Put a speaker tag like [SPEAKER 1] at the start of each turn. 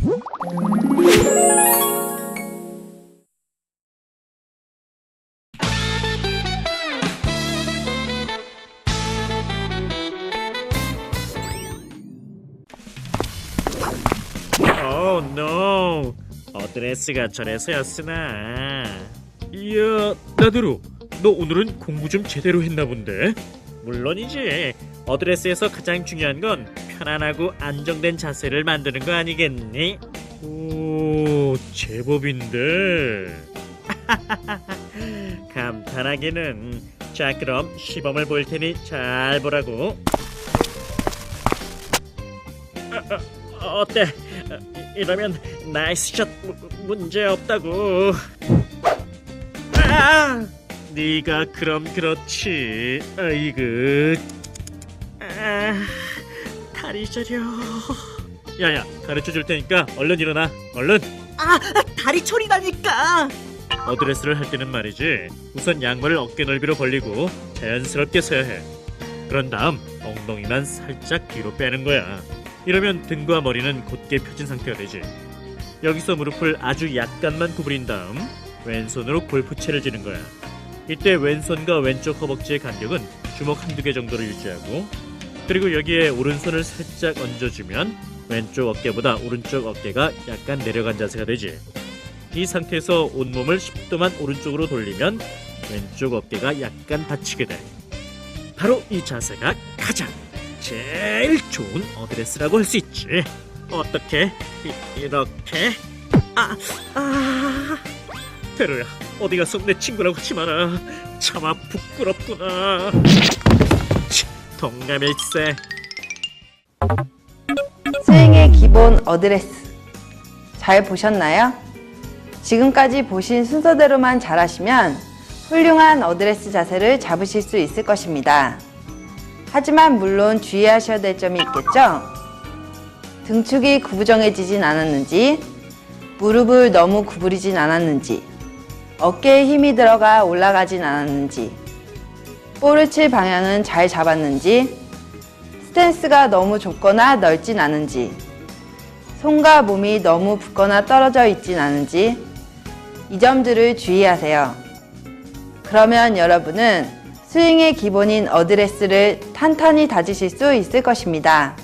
[SPEAKER 1] 오, 노. 어드레스가 저래서였으나. 이야, 나드로. 너 오늘은 공부 좀 제대로 했나 본데? 물론이지. 어드레스에서 가장 중요한 건 편안하고 안정된 자세를 만드는 거 아니겠니? 오, 제법인데. 감탄하기는. 자, 그럼 시범을 볼 테니 잘 보라고. 어, 어때? 어, 이- 이러면 나이스 샷 무- 문제 없다고. 아! 네가 그럼 그렇지. 아이고. 아, 다리 저려. 야야, 가르쳐 줄 테니까 얼른 일어나. 얼른.
[SPEAKER 2] 아, 다리 초리다니까.
[SPEAKER 1] 어드레스를 할 때는 말이지. 우선 양말을 어깨 넓이로 벌리고 자연스럽게 서야 해. 그런 다음 엉덩이만 살짝 뒤로 빼는 거야. 이러면 등과 머리는 곧게 펴진 상태가 되지. 여기서 무릎을 아주 약간만 구부린 다음 왼손으로 골프채를 쥐는 거야. 이때 왼손과 왼쪽 허벅지의 간격은 주먹 한두 개 정도를 유지하고 그리고 여기에 오른손을 살짝 얹어주면 왼쪽 어깨보다 오른쪽 어깨가 약간 내려간 자세가 되지. 이 상태에서 온몸을 10도만 오른쪽으로 돌리면 왼쪽 어깨가 약간 받치게 돼. 바로 이 자세가 가장 제일 좋은 어드레스라고 할 수 있지. 어떻게? 이, 이렇게? 아, 아. 테로야, 어디 가서 내 친구라고 하지 마라. 차마 부끄럽구나. 치, 동감일세.
[SPEAKER 3] 스윙의 기본 어드레스 잘 보셨나요? 지금까지 보신 순서대로만 잘하시면 훌륭한 어드레스 자세를 잡으실 수 있을 것입니다. 하지만 물론 주의하셔야 될 점이 있겠죠? 등축이 구부정해지진 않았는지, 무릎을 너무 구부리진 않았는지, 어깨에 힘이 들어가 올라가진 않았는지, 볼을 칠 방향은 잘 잡았는지, 스탠스가 너무 좁거나 넓진 않은지, 손과 몸이 너무 붙거나 떨어져 있진 않은지, 이 점들을 주의하세요. 그러면 여러분은 스윙의 기본인 어드레스를 탄탄히 다지실 수 있을 것입니다.